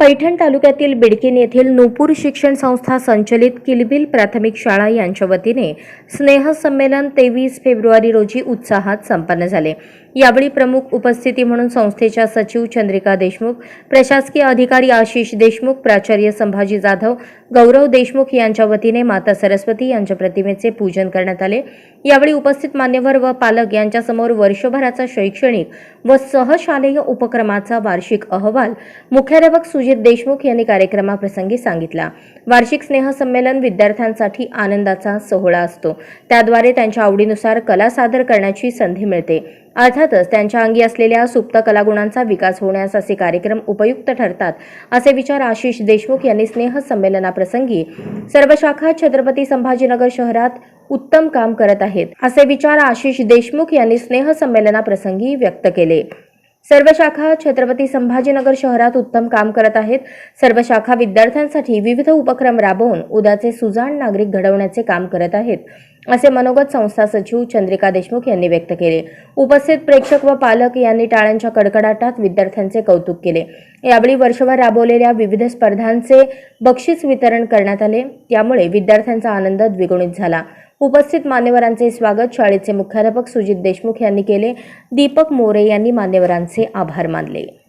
पैठण तालुक्यातील बिडकीन येथील नूपूर शिक्षण संस्था संचलित किलबिल प्राथमिक शाळा यांच्या वतीने स्नेहसंमेलन तेवीस फेब्रुवारी रोजी उत्साहात संपन्न झाले. यावेळी प्रमुख उपस्थिती म्हणून संस्थेच्या सचिव चंद्रिका देशमुख प्रशासकीय अधिकारी आशिष देशमुख प्राचार्य संभाजी जाधव गौरव देशमुख यांच्या वतीने माता सरस्वती यांच्या प्रतिमेचे पूजन करण्यात आले. यावेळी उपस्थित मान्यवर व पालक यांच्यासमोर वर्षभराचा शैक्षणिक व सहशालेय उपक्रमाचा वार्षिक अहवाल मुख्याध्यापक सुजित देशमुख यांनी कार्यक्रमाप्रसंगी सांगितला. वार्षिक स्नेहसंमेलन विद्यार्थ्यांसाठी आनंदाचा सोहळा असतो. त्याद्वारे त्यांच्या आवडीनुसार कला सादर करण्याची संधी मिळते. अर्थातच त्यांच्या अंगी असलेल्या सुप्त कलागुणांचा विकास होण्यास असे कार्यक्रम उपयुक्त ठरतात असे विचार आशिष देशमुख यांनी स्नेहसंमेलनाप्रसंगी सर्व शाखा छत्रपती संभाजीनगर शहरात उत्तम काम करत आहेत असे विचार आशिष देशमुख यांनी स्नेहसंमेलनाप्रसंगी व्यक्त केले. सर्व शाखा छत्रपती संभाजीनगर शहरात उत्तम काम करत आहेत. सर्व शाखा विद्यार्थ्यांसाठी विविध उपक्रम राबवून उद्याचे सुजाण नागरिक घडवण्याचे काम करत आहेत. असे मनोगत संस्था सचिव चंद्रिका देशमुख यांनी व्यक्त केले. उपस्थित प्रेक्षक व पालक यांनी टाळ्यांच्या कडकडाटात विद्यार्थ्यांचे कौतुक केले. यावेळी वर्षभर राबवलेल्या विविध स्पर्धांचे बक्षीस वितरण करण्यात आले. त्यामुळे विद्यार्थ्यांचा आनंद द्विगुणित झाला. उपस्थित मान्यवरांचे स्वागत शाळेचे मुख्याध्यापक सुजित देशमुख यांनी केले. दीपक मोरे यांनी मान्यवरांचे आभार मानले.